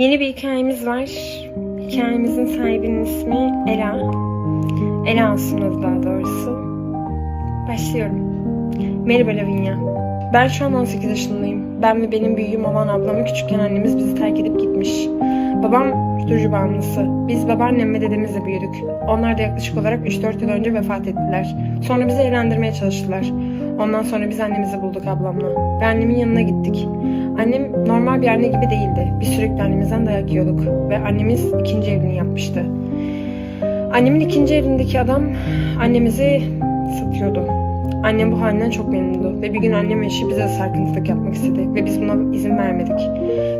Yeni bir hikayemiz var. Hikayemizin sahibinin ismi Ela. Ela olsun daha doğrusu. Başlıyorum. Merhaba Lavinia. Ben şu an 18 yaşındayım. Ben ve benim büyüğüm olan ablamı küçükken annemiz bizi terk edip gitmiş. Babam uyuşturucu bağımlısı. Biz babaannem ve dedemizle büyüdük. Onlar da yaklaşık olarak 3-4 yıl önce vefat ettiler. Sonra bizi evlendirmeye çalıştılar. Ondan sonra biz annemizi bulduk ablamla. Ve annemin yanına gittik. Annem normal bir anne gibi değildi. Biz sürekli annemizden dayak yiyorduk. Ve annemiz ikinci evliliğini yapmıştı. Annemin ikinci evliliğindeki adam annemizi satıyordu. Annem bu halinden çok memnundu. Ve bir gün annem eşi bize sarkıntılık yapmak istedi. Ve biz buna izin vermedik.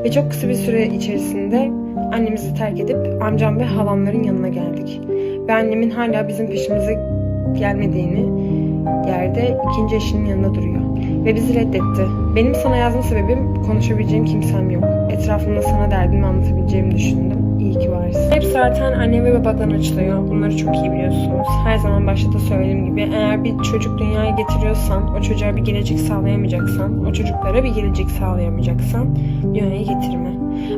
Ve çok kısa bir süre içerisinde annemizi terk edip amcam ve halamların yanına geldik. Ve annemin hala bizim peşimize gelmediğini yerde ikinci eşinin yanında duruyor. Ve bizi reddetti. Benim sana yazma sebebim konuşabileceğim kimsem yok. Etrafımda sana derdimi anlatabileceğimi düşündüm. İyi ki varsın. Hep zaten anne ve babadan açılıyor. Bunları çok iyi biliyorsunuz. Her zaman başta da söylediğim gibi eğer bir çocuk dünyaya getiriyorsan, o çocuğa bir gelecek sağlayamayacaksan, o çocuklara bir gelecek sağlayamayacaksan dünyaya getirme.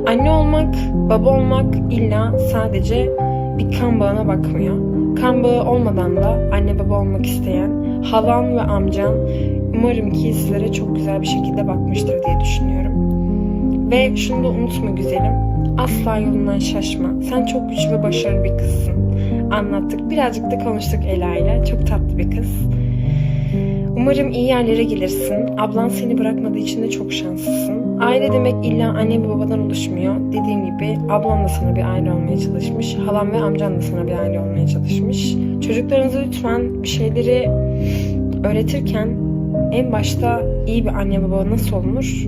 Anne olmak, baba olmak illa sadece bir kan bağına bakmıyor. Kan bağı olmadan da anne baba olmak isteyen halan ve amcan umarım ki sizlere çok güzel bir şekilde bakmıştır diye düşünüyorum. Ve şunu da unutma güzelim. Asla yolundan şaşma. Sen çok güçlü ve başarılı bir kızsın. Anlattık. Birazcık da konuştuk Ela ile. Çok tatlı bir kız. Umarım iyi yerlere gelirsin. Ablan seni bırakmadığı için de çok şanslısın. Aile demek illa anne ve babadan oluşmuyor. Dediğim gibi ablam da sana bir aile olmaya çalışmış. Halam ve amcan da sana bir aile olmaya çalışmış. Çocuklarınıza lütfen bir şeyleri öğretirken en başta iyi bir anne baba nasıl olunur